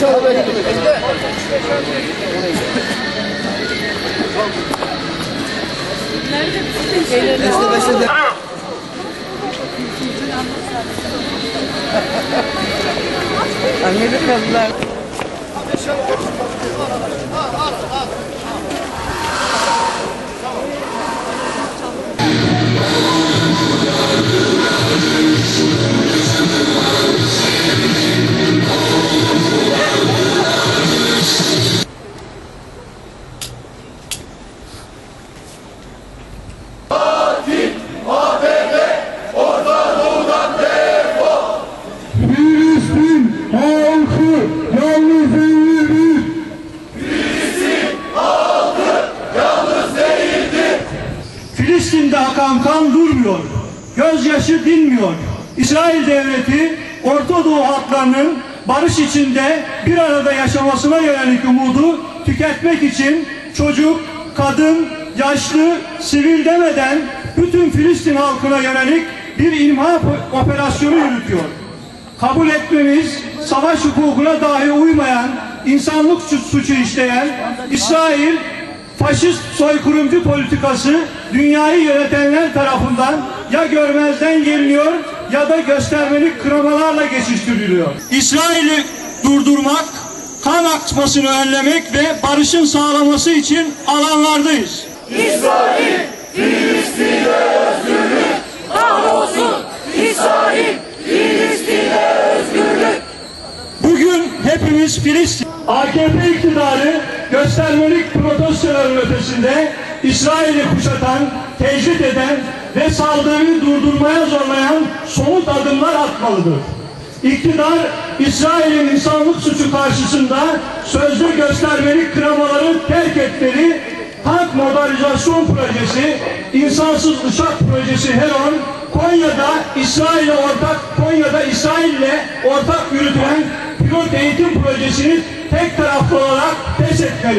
Şöyle bekle. Beşte beşte de. Amerikalılar. Filistin Filistin'de akan kan durmuyor. Gözyaşı dinmiyor. İsrail devleti Orta Doğu halklarının barış içinde bir arada yaşamasına yönelik umudu tüketmek için çocuk, kadın, yaşlı, sivil demeden bütün Filistin halkına yönelik bir imha operasyonu yürütüyor kabul etmemiz savaş hukukuna dahi uymayan, insanlık suç- suçu işleyen İsrail faşist soykırımcı politikası dünyayı yönetenler tarafından ya görmezden geliniyor ya da göstermelik kıramalarla geçiştiriliyor. İsrail'i durdurmak, kan akmasını önlemek ve barışın sağlaması için alanlardayız. İsrail, Filistin'e özgürlük. Kahrolsun İsrail, Filistin'e özgürlük. Bugün hepimiz Filistin. AKP iktidarı göstermelik protestoların ötesinde İsrail'i kuşatan, tecrit eden ve saldırıyı durdurmaya zorlayan somut adımlar atmalıdır. İktidar, İsrail'in insanlık suçu karşısında sözlü göstermelik kınamaları terk etmeli, tank modernizasyon projesi, insansız uçak projesi Heron, Konya'da İsrail'e ortak Konya'da İsrail'le ortak yürütülen pilot eğitim projesini tek taraflı olarak pes etmeli.